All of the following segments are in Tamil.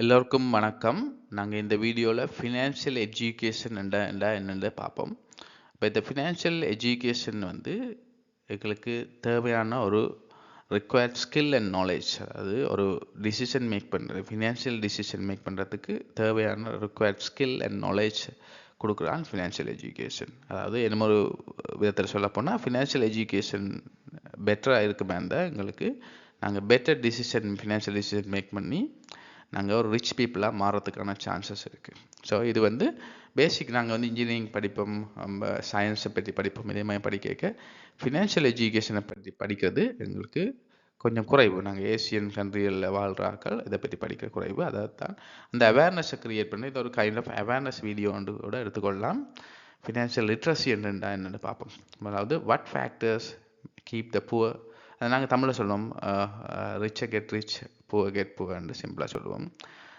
எல்லோருக்கும் வணக்கம். நாங்கள் இந்த வீடியோவில் ஃபினான்ஷியல் எஜுகேஷன் என்ற என்றா என்னென்று பார்ப்போம். இப்போ இந்த ஃபினான்ஷியல் எஜுகேஷன் வந்து எங்களுக்கு தேவையான ஒரு ரிக்வயர்ட் ஸ்கில் அண்ட் நாலேஜ் அதாவது ஒரு டிசிஷன் மேக் பண்ணுறது ஃபினான்ஷியல் டிசிஷன் மேக் பண்ணுறதுக்கு தேவையான ரிக்வயர்ட் ஸ்கில் அண்ட் நாலேஜ் கொடுக்குறான் ஃபினான்ஷியல் எஜுகேஷன் அதாவது என்ன ஒரு விதத்தில் சொல்ல போனால் ஃபினான்ஷியல் எஜுகேஷன் பெட்டராக இருக்குமே இருந்தால் எங்களுக்கு. நாங்கள் better decision financial decision make பண்ணி நாங்கள் ஒரு ரிச் பீப்புளாக மாறத்துக்கான சான்சஸ் இருக்குது ஸோ இது வந்து பேசிக் நாங்கள் வந்து இன்ஜினியரிங் படிப்போம் நம்ம சயின்ஸை பற்றி படிப்போம் இதே மாதிரி படிக்க ஃபினான்ஷியல் எஜுகேஷனை பற்றி படிக்கிறது எங்களுக்கு கொஞ்சம் குறைவு. நாங்கள் ஏசியன் கண்ட்ரிகளில் வாழ்கிற ஆக்கள் இதை பற்றி படிக்கிற குறைவு. அதாவது தான் அந்த அவேர்னஸை க்ரியேட் பண்ணி இது ஒரு கைண்ட் ஆஃப் அவேர்னஸ் வீடியோன்னு கூட எடுத்துக்கொள்ளலாம். ஃபினான்ஷியல் லிட்ரஸி என்னென்னா என்னென்னு பார்ப்போம். அதாவது what factors keep the poor நாங்கள் தமிழில் சொல்லுவோம் ரிச்சை கெட் ரிச் புவர் கெட் புவர்ன்னு சிம்பிளாக சொல்லுவோம்.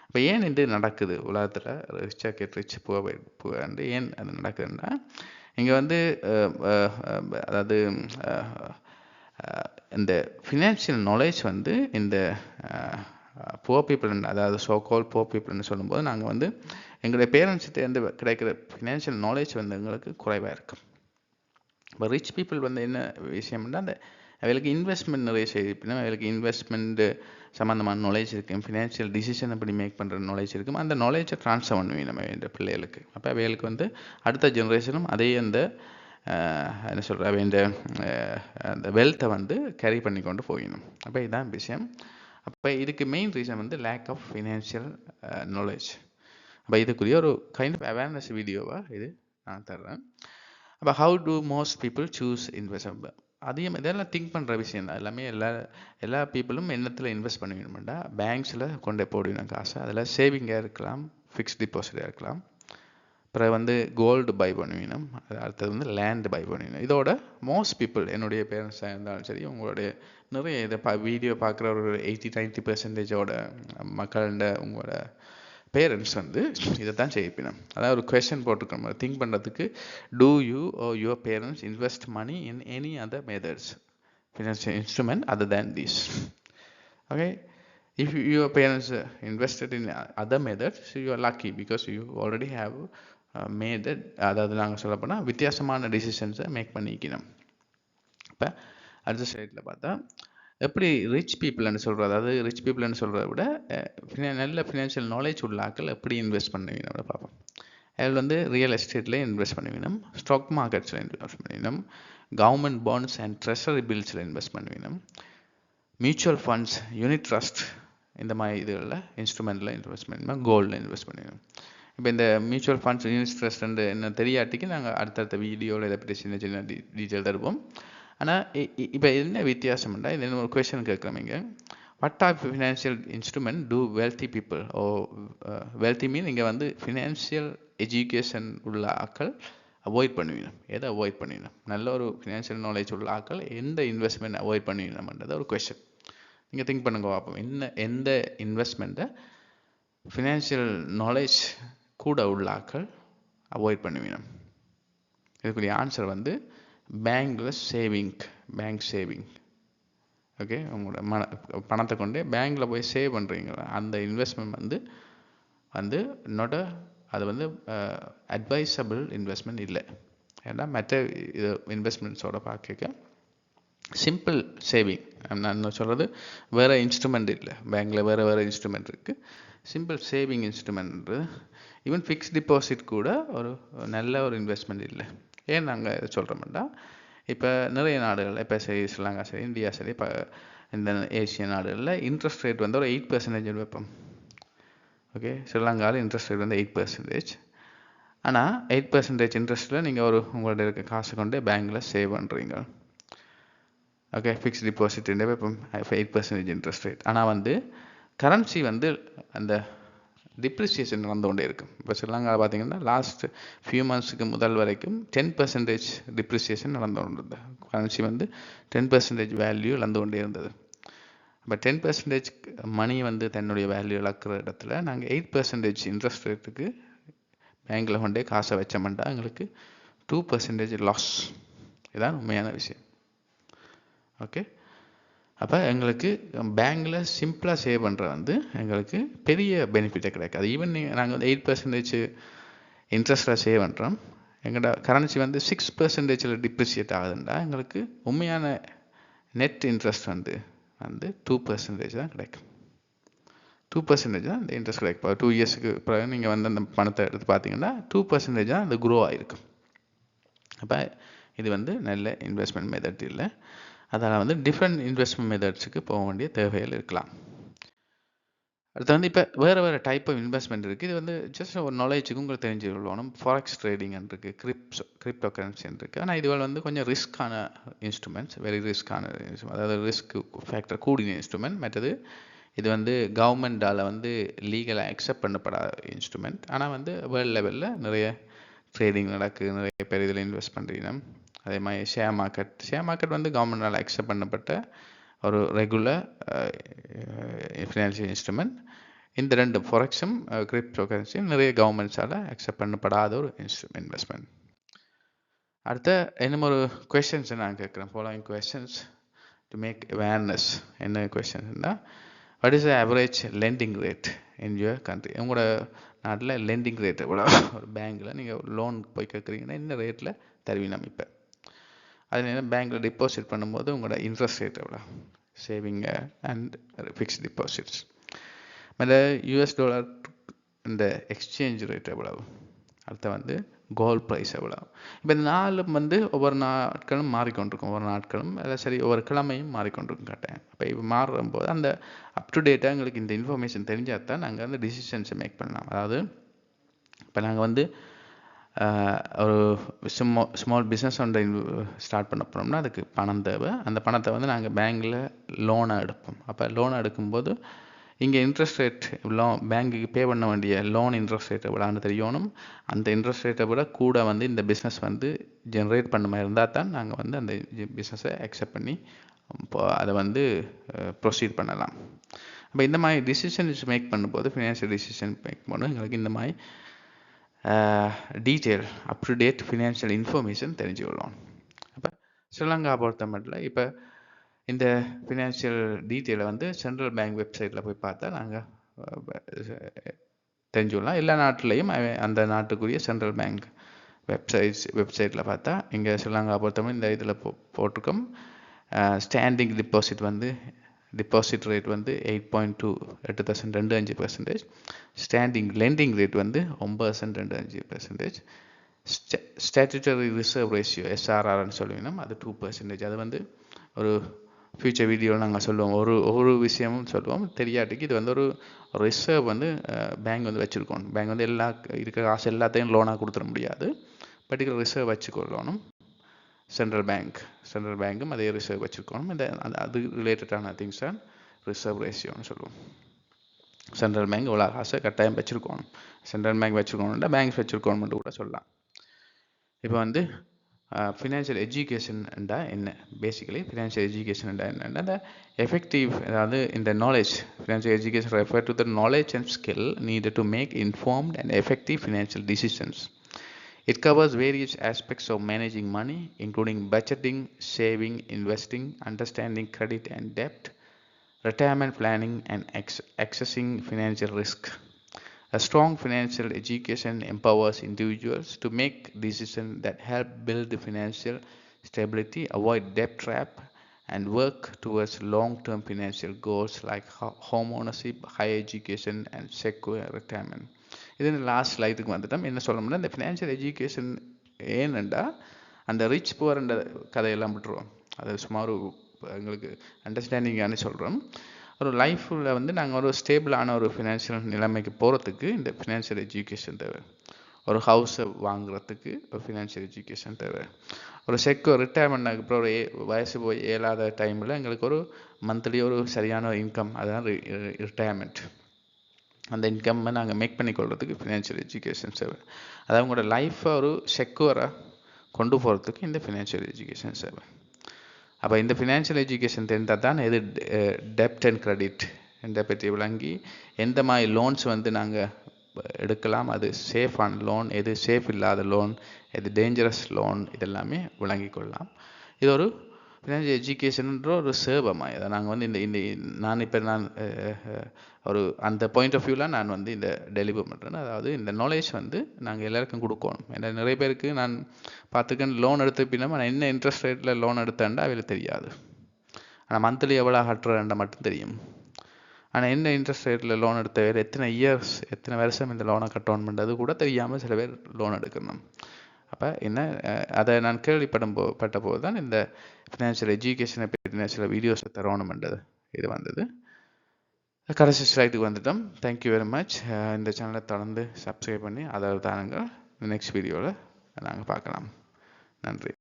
இப்போ ஏன் இது நடக்குது உலகத்தில்? ரிச்சை கெட் ரிச் புவர் புவர்ன்னு ஏன் அது நடக்குதுன்னா இங்கே வந்து அதாவது இந்த ஃபினான்ஷியல் நாலேஜ் வந்து இந்த புவர் பீப்புள் அதாவது சோ கால் புவர் பீப்புள்னு சொல்லும்போது நாங்கள் வந்து எங்களுடைய பேரண்ட்ஸ்கிட்டேருந்து கிடைக்கிற ஃபினான்ஷியல் நாலேஜ் வந்து எங்களுக்கு குறைவாக இருக்கும் இப்போ ரிச் பீப்புள் வந்து என்ன விஷயம்னா அந்த அவளுக்கு இன்வெஸ்ட்மெண்ட் நிறைய செய்யணும் அவளுக்கு இன்வெஸ்ட்மெண்ட்டு சம்மந்தமான நாலேஜ் இருக்கும் ஃபினான்ஷியல் டிசிஷன் எப்படி மேக் பண்ணுற நாலேஜ் இருக்கும் அந்த நாலேஜை ட்ரான்ஸ்ஃபர் பண்ணுவேன் நம்ம இந்த பிள்ளைகளுக்கு. அப்போ அவைகளுக்கு வந்து அடுத்த ஜென்ரேஷனும் அதே அந்த என்ன சொல்கிற இந்த அந்த வெல்த்தை வந்து கேரி பண்ணி கொண்டு போயிடணும். அப்போ இதுதான் விஷயம். அப்போ இதுக்கு மெயின் ரீசன் வந்து லேக் ஆஃப் ஃபினான்ஷியல் நாலேஜ் அப்போ இதுக்குரிய ஒரு கைண்ட் ஆஃப் அவேர்னஸ் வீடியோவாக இது நான் தர்றேன். அப்போ how to most people choose invest அதையும் இதெல்லாம் திங்க் பண்ணுற விஷயம் தான். எல்லாமே எல்லா எல்லா பீப்புளும் என்னத்தில் இன்வெஸ்ட் பண்ணிக்கணுமெண்டா பேங்க்ஸில் கொண்டு போடணும் காசு. அதில் சேவிங்காக இருக்கலாம் ஃபிக்ஸ்ட் டிபாசிட்டாக இருக்கலாம். அப்புறம் வந்து கோல்டு பை பண்ணுவீனும். அடுத்தது வந்து லேண்டு பை பண்ணுவீனும். இதோட மோஸ்ட் பீப்புள் என்னுடைய பேரண்ட்ஸாக இருந்தாலும் சரி உங்களுடைய நிறைய இதை பா வீடியோ பார்க்குற ஒரு எயிட்டி நைன்ட்டி பர்சன்டேஜோட மக்கள்கிட்ட உங்களோட பேரண்ட்ஸ் வந்து இதை தான் அதாவது ஒரு கொஷின் போட்டிருக்கோம் திங்க் பண்ணுறதுக்கு do you or your parents invest money in any other methods financial instrument other than these okay if your parents invested in other methods you are lucky because you already have method அதாவது நாங்கள் சொல்ல போனால் வித்தியாசமான டிசிஷன்ஸை மேக் பண்ணிக்கணும் இப்போ அடுத்த ஸ்டேட்டில் பார்த்தா எப்படி ரிச் பீப்புள்னு சொல்கிறது அதாவது ரிச் பீப்புள்னு சொல்கிறத விட நல்ல ஃபினான்ஷியல் நாலேஜ் உள்ள ஆக்கள் எப்படி இன்வெஸ்ட் பண்ணுவீங்க பார்ப்போம். அதில் வந்து ரியல் எஸ்டேட்டில் இன்வெஸ்ட் பண்ணுவீங்க ஸ்டாக் மார்க்கெட்ஸில் இன்வெஸ்ட் பண்ணுவீனம் கவர்மெண்ட் பாண்ட்ஸ் அண்ட் ட்ரெஷரி பில்ஸில் இன்வெஸ்ட் பண்ணுவீனம் மியூச்சுவல் ஃபண்ட்ஸ் யூனிட் ட்ரஸ்ட் இந்த மாதிரி இதுகளில் இன்ஸ்ட்ருமெண்ட்டில் இன்வெஸ்ட் பண்ணுவீங்க கோல்டில் இன்வெஸ்ட் பண்ணிடணும் இப்போ இந்த மியூச்சுவல் ஃபண்ட்ஸ் யூனிட் ட்ரஸ்ட் என்ன தெரியாட்டிக்கு நாங்கள் அடுத்தடுத்த வீடியோவில் இதை பற்றி சின்ன சின்ன டீ டீட்டெயில் தருவோம் ஆனால் இப்போ என்ன வித்தியாசம்னா இது ஒரு கொஷன் கேட்குறீங்க what are financial instrument do wealthy people own wealthy mean இங்கே வந்து ஃபினான்ஷியல் எஜுகேஷன் உள்ள ஆக்கள் அவாய்ட் பண்ணுவீங்க. எதை அவாய்ட் பண்ணிடணும் நல்ல ஒரு ஃபினான்ஷியல் நாலேஜ் உள்ள ஆக்கள் எந்த இன்வெஸ்ட்மெண்ட் அவாய்ட் பண்ணிடணும்ன்றது ஒரு கொஷன் நீங்கள் திங்க் பண்ணுங்க பார்ப்போம் என்ன எந்த இன்வெஸ்ட்மெண்ட்டை ஃபினான்ஷியல் நாலேஜ் கூட உள்ள ஆக்கள் அவாய்ட் பண்ணுவீங்க? இதுக்குரிய ஆன்சர் வந்து பேங்க்கில் சேவிங் பேங்க் சேவிங் ஓகே உங்களோட மன பணத்தை கொண்டு பேங்க்கில் போய் சேவ் பண்ணுறீங்களா அந்த இன்வெஸ்ட்மெண்ட் வந்து வந்து என்னோட அது வந்து அட்வைசபிள் இன்வெஸ்ட்மெண்ட் இல்லை. ஏன்னா மற்ற இது இன்வெஸ்ட்மெண்ட்ஸோட பார்க்க சிம்பிள் சேவிங் நான் சொல்கிறது வேறு இன்ஸ்ட்ருமெண்ட் இல்லை. பேங்க்கில் வேறு வேறு இன்ஸ்ட்ருமெண்ட் இருக்குது சிம்பிள் சேவிங் இன்ஸ்ட்ருமெண்ட்ன்றது ஈவன் ஃபிக்ஸ்ட் டிபாசிட் கூட ஒரு நல்ல ஒரு இன்வெஸ்ட்மெண்ட் இல்லை. ஏன் நாங்கள் இதை சொல்கிறோம்னா இப்போ நிறைய நாடுகள் இப்போ சரி ஸ்ரீலங்கா சரி இந்தியா சரி இப்போ இந்த ஏசிய நாடுகளில் இன்ட்ரெஸ்ட் ரேட் வந்து ஒரு எயிட் பர்சன்டேஜ் வைப்போம். ஓகே ஸ்ரீலங்காவில் இன்ட்ரெஸ்ட் ரேட் வந்து எயிட் பர்சன்டேஜ் ஆனால் எயிட் பர்சன்டேஜ் இன்ட்ரெஸ்ட்டில் நீங்கள் ஒரு உங்கள்கிட்ட இருக்க காசு கொண்டு பேங்க்கில் சேவ் பண்ணுறீங்க ஓகே ஃபிக்ஸ்ட் டிபாசிட் இப்போ எயிட் பர்சன்டேஜ் இன்ட்ரெஸ்ட் ரேட் ஆனால் வந்து கரன்சி வந்து அந்த டிப்ரிசியேஷன் நடந்து கொண்டே இருக்கும். இப்போ ஸ்ரீலங்காவில் பார்த்தீங்கன்னா லாஸ்ட் ஃபியூ மந்த்ஸுக்கு முதல் வரைக்கும் டென் பர்சன்டேஜ் டிப்ரிசியேஷன் நடந்து கொண்டிருந்தது கரன்சி வந்து டென் பர்சன்டேஜ் வேல்யூ இழந்து கொண்டே இருந்தது. இப்போ டென் பர்சன்டேஜ் மணி வந்து தன்னுடைய வேல்யூ இழக்கிற இடத்துல நாங்கள் எயிட் பர்சன்டேஜ் இன்ட்ரெஸ்ட் ரேட்டுக்கு பேங்க்கில் கொண்டே காசை வச்சோம்னா எங்களுக்கு டூ பர்சன்டேஜ் லாஸ் இதுதான் உண்மையான விஷயம். ஓகே அப்போ எங்களுக்கு பேங்கில் சிம்பிளாக சேவ் பண்ணுறது வந்து எங்களுக்கு பெரிய பெனிஃபிட்டே கிடைக்காது. ஈவன் நாங்கள் வந்து எயிட் பர்சன்டேஜ் இன்ட்ரெஸ்ட்டில் சேவ் பண்ணுறோம் எங்களோட கரன்சி வந்து சிக்ஸ் பர்சன்டேஜில் டிப்ரிசியேட் ஆகுதுண்டா எங்களுக்கு உண்மையான நெட் இன்ட்ரெஸ்ட் வந்து வந்து டூ பர்சன்டேஜ் தான் கிடைக்கும். டூ பர்சன்டேஜ் தான் இந்த இன்ட்ரெஸ்ட் கிடைக்கும். இப்போ டூ இயர்ஸுக்கு பிறகு நீங்கள் வந்து அந்த பணத்தை எடுத்து பார்த்தீங்கன்னா டூ பர்சன்டேஜ் தான் அது குரோ ஆகிருக்கும் அப்போ இது வந்து நல்ல இன்வெஸ்ட்மெண்ட் மெத்தட் இல்லை. அதனால் வந்து டிஃப்ரெண்ட் இன்வெஸ்ட்மெண்ட் மெத்தட்ஸுக்கு போக வேண்டிய தேவைகள் இருக்கலாம். அடுத்து வந்து இப்போ வேறு வேறு டைப் ஆஃப் இன்வெஸ்ட்மெண்ட் இருக்குது இது வந்து ஜஸ்ட் ஒரு நாலேஜுக்கு உங்களுக்கு தெரிஞ்சு கொள்ளணும் ஃபாரெக்ஸ் ட்ரேடிங் இருக்குது கிரிப்ஸ் கிரிப்டோ கரன்சின்னு இருக்குது ஆனால் இதுவரை வந்து கொஞ்சம் ரிஸ்க்கான இன்ஸ்ட்ருமெண்ட்ஸ் வெரி ரிஸ்க்கான அதாவது ரிஸ்க் ஃபேக்டர் கூடின இன்ஸ்ட்ருமெண்ட் மற்றது இது வந்து கவர்மெண்டால் வந்து லீகலாக அக்செப்ட் பண்ணப்படாத இன்ஸ்ட்ருமெண்ட் ஆனால் வந்து வேர்ல்டு லெவலில் நிறைய ட்ரேடிங் நடக்குது நிறைய பேர் இதில் இன்வெஸ்ட் பண்ணுறீங்க அதே மாதிரி ஷேர் மார்க்கெட் ஷேர் மார்க்கெட் வந்து கவர்மெண்டால் அக்செப்ட் பண்ணப்பட்ட ஒரு ரெகுலர் ஃபினான்ஷியல் இன்ஸ்ட்ருமெண்ட் இந்த ரெண்டு ஃபொரெக்ஸும் கிரிப்டோ கரன்சியும் நிறைய கவர்மெண்ட்ஸால் அக்செப்ட் பண்ணப்படாத ஒரு இன்ஸ்ட்ரு இன்வெஸ்ட்மெண்ட் அடுத்த இன்னும் ஒரு கொஷின்ஸ் நான் கேட்குறேன். Following questions to make awareness என்ன கொஷின்ஸ்னா what is the average lending rate in your country உங்களோட நாட்டில் லெண்டிங் ரேட் எவ்வளோ ஒரு பேங்க்கில் நீங்கள் லோன் போய் கேட்குறீங்கன்னா இந்த ரேட்டில் தருவீங்க இப்போ அதில் நேரம் பேங்க்கில் டிபாசிட் பண்ணும்போது உங்களோட இன்ட்ரெஸ்ட் ரேட் எவ்வளோ சேவிங் அண்ட் ஃபிக்ஸ்ட் டிபாசிட்ஸ் மேலே யூஎஸ் டாலர் இந்த எக்ஸ்சேஞ்ச் ரேட் எவ்வளவு? அடுத்து வந்து கோல்ட் ப்ரைஸ் எவ்வளோ இப்போ இந்த நாளும் வந்து ஒவ்வொரு நாட்களும் மாறிக்கொண்டிருக்கும். ஒவ்வொரு நாட்களும் அதில் சரி ஒவ்வொரு கிழமையும் மாறிக்கொண்டிருக்கும் கேட்டேன். அப்போ இப்போ மாறும்போது அந்த அப் டு டேட்டாக எங்களுக்கு இந்த இன்ஃபர்மேஷன் தெரிஞ்சால் தான் நாங்கள் வந்து டிசிஷன்ஸை மேக் பண்ணலாம். அதாவது இப்போ நாங்கள் வந்து ஒரு சும்மா ஸ்மால் பிஸ்னஸ் ஒன்றை ஸ்டார்ட் பண்ண போகிறோம்னா அதுக்கு பணம் தேவை. அந்த பணத்தை வந்து நாங்கள் பேங்க்கில் லோனாக எடுப்போம். அப்போ லோன் எடுக்கும்போது இங்கே இன்ட்ரெஸ்ட் ரேட் இவ்வளோ பேங்க்குக்கு பே பண்ண வேண்டிய லோன் இன்ட்ரெஸ்ட் ரேட் எவ்வளோன்னு தெரியணும். அந்த இன்ட்ரெஸ்ட் ரேட்டை விட கூட வந்து இந்த பிஸ்னஸ் வந்து ஜென்ரேட் பண்ண மாதிரி இருந்தால் தான் நாங்கள் வந்து அந்த பிஸ்னஸை அக்செப்ட் பண்ணி இப்போ அதை வந்து ப்ரொசீட் பண்ணலாம். அப்போ இந்த மாதிரி டிசிஷன்ஸ் மேக் பண்ணும்போது ஃபினான்ஷியல் டிசிஷன் மேக் பண்ணும்போது எங்களுக்கு இந்த மாதிரி detail up to date financial information தெரிஞ்சுக்கொள்ளணும் அப்போ ஸ்ரீலங்கா பொறுத்த மட்டும் இப்போ இந்த ஃபினான்ஷியல் டீட்டெயிலை வந்து சென்ட்ரல் பேங்க் வெப்சைட்டில் போய் பார்த்தா நாங்கள் தெரிஞ்சுக்கலாம் எல்லா நாட்டிலையும் அந்த நாட்டுக்குரிய சென்ட்ரல் பேங்க் வெப்சைட்ஸ் வெப்சைட்டில் பார்த்தா இங்கே ஸ்ரீலங்கா பொறுத்தவரை இந்த இதில் போ போட்டிருக்கோம் ஸ்டாண்டிங் டிபாசிட் வந்து டிபாசிட் ரேட் வந்து எயிட் பாயிண்ட் டூ எட்டு தௌசண்ட் ரெண்டு அஞ்சு பர்சன்டேஜ் ஸ்டாண்டிங் லெண்டிங் ரேட் வந்து ஒம்பது பர்சன்ட் ரெண்டு அஞ்சு பர்சன்டேஜ் ஸ்டாச்சுட்டரி ரிசர்வ் ரேஷியோ எஸ்ஆர்ஆர்னு சொல்லுவீங்கன்னா அது டூ பர்சன்டேஜ் அது வந்து ஒரு ஃப்யூச்சர் வீடியோவில் நாங்கள் சொல்லுவோம். ஒரு ஒரு விஷயமும் சொல்லுவோம். தெரியாட்டிக்கு இது வந்து ஒரு ரிசர்வ் வந்து பேங்க் வந்து வச்சுருக்கோம் பேங்க் வந்து எல்லா இருக்கிற காசு எல்லாத்தையும் லோனாக கொடுத்துட முடியாது. பர்டிகுலர் ரிசர்வ் வச்சுக்கொள்ளணும் சென்ட்ரல் பேங்க் சென்ட்ரல் பேங்க்கும் அதே ரிசர்வ் வச்சுருக்கணும். இந்த அது ரிலேட்டடான திங்ஸ் தான் ரிசர்வ் ரேஷியோன்னு சொல்லுவோம். சென்ட்ரல் பேங்க் இவ்வளோ காசை கட்டாயம் வச்சுருக்கணும். சென்ட்ரல் பேங்க் வச்சுருக்கணும்னா பேங்க்ஸ் வச்சுருக்கணும்னு கூட சொல்லலாம். இப்போ வந்து ஃபினான்ஷியல் எஜுகேஷன்டா என்ன? பேசிக்கலி ஃபினான்ஷியல் எஜுகேஷன்டா என்னன்னா அந்த எஃபெக்டிவ் அதாவது இந்த knowledge financial education refer to the knowledge and skill need to make informed and effective financial decisions It covers various aspects of managing money, including budgeting, saving, investing, understanding credit and debt, retirement planning, and accessing financial risk. A strong financial education empowers individuals to make decisions that help build financial stability, avoid debt trap, and work towards long-term financial goals like ho- home ownership, higher education, and secure retirement. இது லாஸ்ட் ஸ்லைடுக்கு வந்துட்டோம். என்ன சொல்லணும்னா இந்த ஃபினான்ஷியல் எஜுகேஷன் ஏனெண்டா அந்த ரிச் புவர்ன்ற கதையெல்லாம் விட்டுருவோம். அது சும்மா ஒரு எங்களுக்கு அண்டர்ஸ்டாண்டிங்கானே சொல்கிறோம் ஒரு லைஃப்பில் வந்து நாங்கள் ஒரு ஸ்டேபிளான ஒரு ஃபினான்ஷியல் நிலைமைக்கு போகிறதுக்கு இந்த ஃபினான்ஷியல் எஜுகேஷன் தேவை. ஒரு ஹவுஸை வாங்குறதுக்கு ஒரு ஃபினான்ஷியல் எஜுகேஷன் தேவை. ஒரு செக்கு ரிட்டையர்மெண்ட் அப்புறம் ஒரு ஏ- வயசு போய் ஏழாத டைமில் எங்களுக்கு ஒரு மந்த்லி ஒரு சரியான இன்கம் அதான் ரிட்டையர்மெண்ட் அந்த இன்கம்மை நாங்கள் மேக் பண்ணி கொள்றதுக்கு ஃபினான்ஷியல் எஜுகேஷன் சேவை. அதாவது உங்களோட லைஃப்பை ஒரு செக்யூராக கொண்டு போகிறதுக்கு இந்த ஃபினான்ஷியல் எஜுகேஷன் சேவை. அப்போ இந்த ஃபினான்ஷியல் எஜுகேஷன் தெரிந்தால் தான் எது டெப்ட் அண்ட் கிரெடிட் என்ற பற்றி விளங்கி எந்த மாதிரி லோன்ஸ் வந்து நாங்கள் எடுக்கலாம் அது சேஃபான லோன் எது சேஃப் இல்லாத லோன் எது டேஞ்சரஸ் லோன் இதெல்லாமே விளங்கி கொள்ளலாம். இது ஒரு ஃபினான்ஷியல் எஜுகேஷன்ன்ற ஒரு சேவமாக இதை. நாங்கள் வந்து இந்த இந்த நான் இப்போ நான் ஒரு அந்த பாயிண்ட் ஆஃப் வியூவில் நான் வந்து இந்த டெலிவர் பண்ணுறேன் அதாவது இந்த நாலேஜ் வந்து நாங்கள் எல்லாருக்கும் கொடுக்கணும். ஏன்னா நிறைய பேருக்கு நான் பார்த்துக்கேன் லோன் எடுத்த பின்னா நான் என்ன இன்ட்ரெஸ்ட் ரேட்டில் லோன் எடுத்தேன்டா அவளுக்கு தெரியாது. ஆனால் மந்த்லி எவ்வளோ கட்டுறேன்டா மட்டும் தெரியும். ஆனால் என்ன இன்ட்ரெஸ்ட் ரேட்டில் லோன் எடுத்த வேறு எத்தனை இயர்ஸ் எத்தனை வருஷம் இந்த லோனை கட்டணுன்றது கூட தெரியாமல் சில பேர் லோன் எடுக்கணும். அப்போ என்ன அதை நான் கேள்விப்படும் போ பட்ட போது தான் இந்த ஃபினான்ஷியல் எஜுகேஷனை பற்றின சில வீடியோஸை தரணுமென்றது இது வந்தது. கடைசி ஸ்லைடுக்கு வந்துட்டோம். தேங்க்யூ வெரி மச் இந்த சேனலை தொடர்ந்து சப்ஸ்கிரைப் பண்ணி அதாவது தானுங்க நெக்ஸ்ட் வீடியோவில் நாங்கள் பார்க்கலாம். நன்றி.